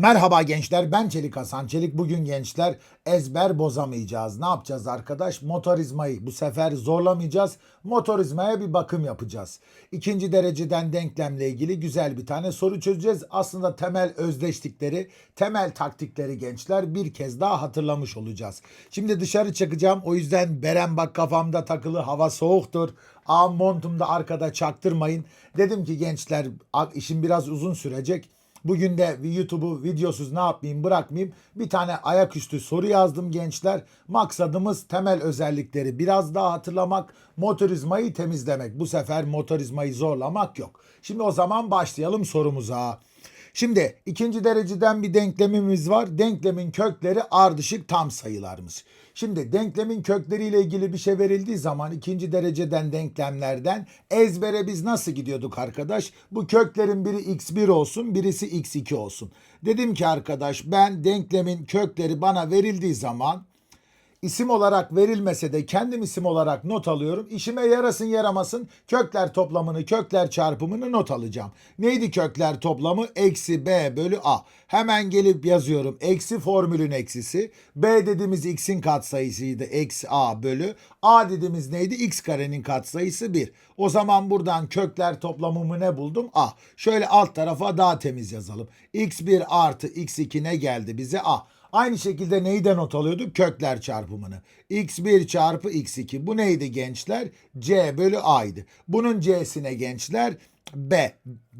Merhaba gençler ben Çelik Hasan Çelik. Bugün gençler ezber bozamayacağız. Ne yapacağız arkadaş? Motorizmayı bu sefer zorlamayacağız. Motorizmaya bir bakım yapacağız. İkinci dereceden denklemle ilgili güzel bir tane soru çözeceğiz. Aslında temel özdeşlikleri, temel taktikleri gençler bir kez daha hatırlamış olacağız. Şimdi dışarı çıkacağım. O yüzden Beren bak kafamda takılı hava soğuktur. Aa montumda arkada çaktırmayın. Dedim ki gençler işim biraz uzun sürecek. Bugün de YouTube'u videosuz ne yapmayayım bırakmayayım. Bir tane ayaküstü soru yazdım gençler. Maksadımız temel özellikleri biraz daha hatırlamak, motorizmayı temizlemek. Bu sefer motorizmayı zorlamak yok. Şimdi o zaman başlayalım sorumuza. Şimdi ikinci dereceden bir denklemimiz var. Denklemin kökleri ardışık tam sayılarmış. Şimdi denklemin kökleriyle ilgili bir şey verildiği zaman ikinci dereceden denklemlerden ezbere biz nasıl gidiyorduk arkadaş? Bu köklerin biri x1 olsun, birisi x2 olsun. Dedim ki arkadaş ben denklemin kökleri bana verildiği zaman isim olarak verilmese de kendim isim olarak not alıyorum. İşime yarasın yaramasın kökler toplamını, kökler çarpımını not alacağım. Neydi kökler toplamı? Eksi b bölü a. Hemen gelip yazıyorum. Eksi formülün eksisi. b dediğimiz x'in katsayısıydı. Eksi a bölü. a dediğimiz neydi? x karenin katsayısı 1. O zaman buradan kökler toplamımı ne buldum? a. Şöyle alt tarafa daha temiz yazalım. x1 artı x2 ne geldi bize? a. Aynı şekilde neyden not alıyorduk? Kökler çarpımını. x1 çarpı x2. Bu neydi gençler? c bölü a'ydı. Bunun c'sine gençler b.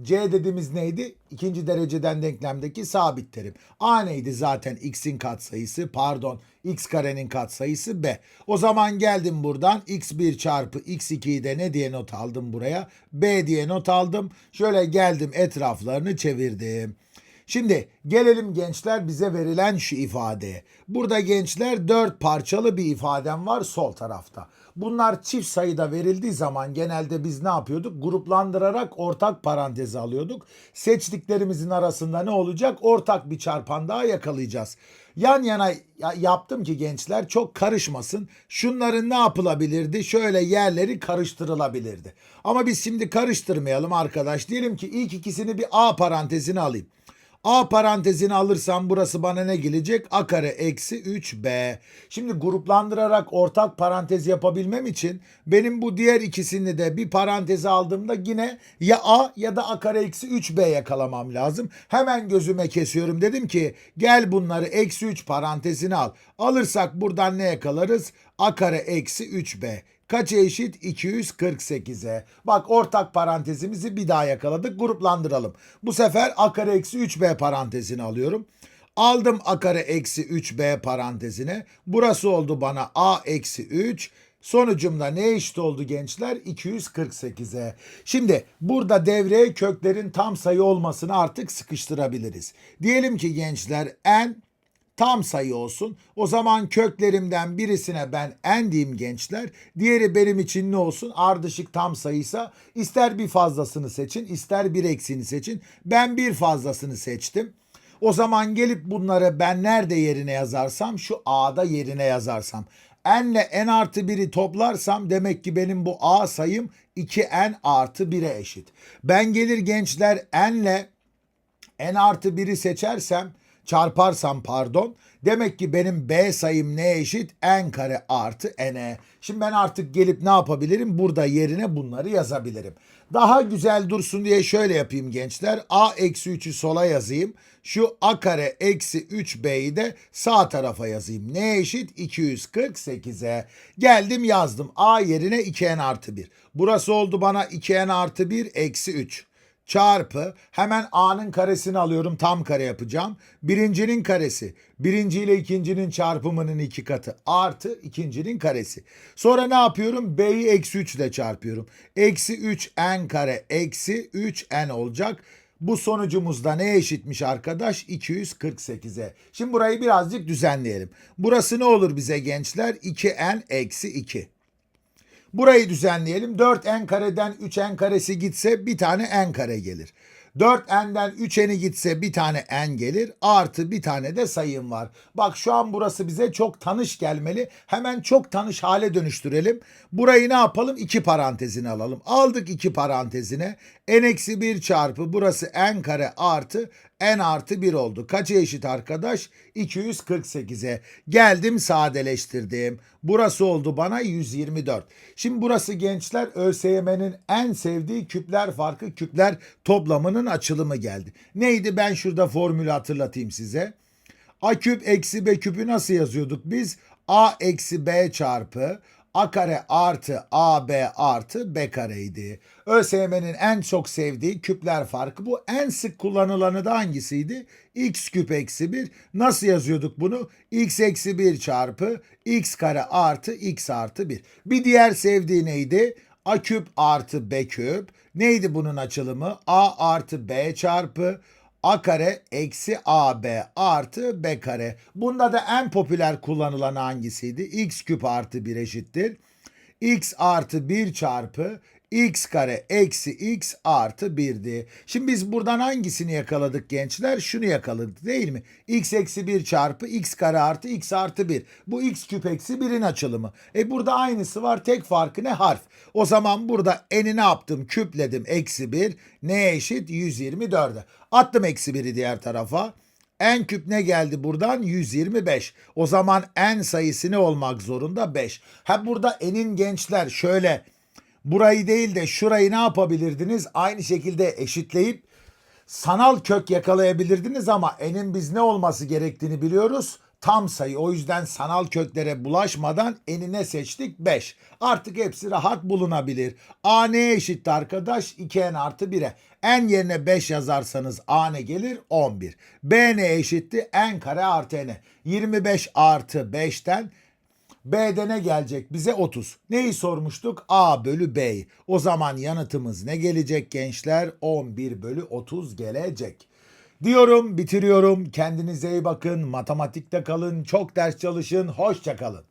c dediğimiz neydi? İkinci dereceden denklemdeki sabit terim. a neydi zaten x'in katsayısı? Pardon x karenin katsayısı b. O zaman geldim buradan x1 çarpı x2'yi de ne diye not aldım buraya? b diye not aldım. Şöyle geldim etraflarını çevirdim. Şimdi gelelim gençler bize verilen şu ifadeye. Burada gençler dört parçalı bir ifadem var sol tarafta. Bunlar çift sayıda verildiği zaman genelde biz ne yapıyorduk? Gruplandırarak ortak parantezi alıyorduk. Seçtiklerimizin arasında ne olacak? Ortak bir çarpan daha yakalayacağız. Yan yana yaptım ki gençler çok karışmasın. Şunların ne yapılabilirdi? Şöyle yerleri karıştırılabilirdi. Ama biz şimdi karıştırmayalım arkadaş. Diyelim ki ilk ikisini bir A parantezine alayım. A parantezini alırsam burası bana ne gelecek? A kare eksi 3B. Şimdi gruplandırarak ortak parantez yapabilmem için benim bu diğer ikisini de bir paranteze aldığımda yine ya A ya da A kare eksi 3B yakalamam lazım. Hemen gözüme kesiyorum. Dedim ki gel bunları eksi 3 parantezine al. Alırsak buradan ne yakalarız? A kare eksi 3B. Kaça eşit? 248'e. Bak ortak parantezimizi bir daha yakaladık. Gruplandıralım. Bu sefer a kare eksi 3b parantezini alıyorum. Aldım a kare eksi 3b parantezine. Burası oldu bana a eksi 3. Sonucumda ne eşit oldu gençler? 248'e. Şimdi burada devreye köklerin tam sayı olmasını artık sıkıştırabiliriz. Diyelim ki gençler n tam sayı olsun. O zaman köklerimden birisine ben n diyeyim gençler. Diğeri benim için ne olsun? Ardışık tam sayıysa ister bir fazlasını seçin ister bir eksiğini seçin. Ben bir fazlasını seçtim. O zaman gelip bunları ben nerede yerine yazarsam şu a'da yerine yazarsam. n ile n artı 1'i toplarsam demek ki benim bu a sayım 2n artı 1'e eşit. Ben gelir gençler n ile n artı 1'i seçersem çarparsam pardon demek ki benim b sayım ne eşit n kare artı n'e. Şimdi ben artık gelip ne yapabilirim? Burada yerine bunları yazabilirim. Daha güzel dursun diye şöyle yapayım gençler. a eksi 3'ü sola yazayım. Şu a kare eksi 3b'yi de sağ tarafa yazayım. Ne eşit? 248'e. Geldim yazdım. a yerine 2n artı 1. Burası oldu bana 2n artı 1 eksi 3 çarpı hemen a'nın karesini alıyorum tam kare yapacağım. Birincinin karesi birinci ile ikincinin çarpımının iki katı artı ikincinin karesi. Sonra ne yapıyorum? b'yi eksi 3 ile çarpıyorum. Eksi 3 n kare eksi 3 n olacak. Bu sonucumuzda ne eşitmiş arkadaş? 248'e. Şimdi burayı birazcık düzenleyelim. Burası ne olur bize gençler? 2n eksi 2. Burayı düzenleyelim. 4n kareden 3n karesi gitse bir tane n kare gelir. 4n'den 3n'i gitse bir tane n gelir. Artı bir tane de sayım var. Bak şu an burası bize çok tanış gelmeli. Hemen çok tanış hale dönüştürelim. Burayı ne yapalım? 2 parantezine alalım. Aldık 2 parantezine. n eksi 1 çarpı burası n kare artı n artı 1 oldu. Kaça eşit arkadaş? 248'e. Geldim sadeleştirdim. Burası oldu bana 124. Şimdi burası gençler ÖSYM'nin en sevdiği küpler farkı küpler toplamının açılımı geldi. Neydi ben şurada formülü hatırlatayım size. A küp eksi B küpü nasıl yazıyorduk biz? A eksi B çarpı A kare artı AB artı B kareydi. ÖSYM'nin en çok sevdiği küpler farkı bu. En sık kullanılanı da hangisiydi? X küp eksi 1. Nasıl yazıyorduk bunu? X eksi 1 çarpı X kare artı X artı 1. Bir diğer sevdiği neydi? A küp artı B küp. Neydi bunun açılımı? A artı B çarpı A kare eksi AB artı B kare. Bunda da en popüler kullanılan hangisiydi? X küp artı 1 eşittir. X artı 1 çarpı x kare eksi x artı 1'di. Şimdi biz buradan hangisini yakaladık gençler? Şunu yakaladık değil mi? x eksi 1 çarpı x kare artı x artı 1. Bu x küp eksi 1'in açılımı. E burada aynısı var. Tek farkı ne? Harf. O zaman burada n'i ne yaptım? Küpledim. Eksi 1. Neye eşit? 124'e. Attım eksi 1'i diğer tarafa. En küp ne geldi buradan? 125. O zaman en sayısı ne olmak zorunda? 5. Ha burada enin gençler şöyle burayı değil de şurayı ne yapabilirdiniz? Aynı şekilde eşitleyip sanal kök yakalayabilirdiniz ama enin biz ne olması gerektiğini biliyoruz. Tam sayı. O yüzden sanal köklere bulaşmadan enine seçtik 5. Artık hepsi rahat bulunabilir. A neye eşitti arkadaş? 2n artı 1'e. n yerine 5 yazarsanız a ne gelir? 11. B ne eşitti? n kare artı n. 25 artı 5'ten B'de ne gelecek bize? 30. Neyi sormuştuk? A bölü B'yi. O zaman yanıtımız ne gelecek gençler? 11 bölü 30 gelecek. Diyorum bitiriyorum. Kendinize iyi bakın. Matematikte kalın. Çok ders çalışın. Hoşça kalın.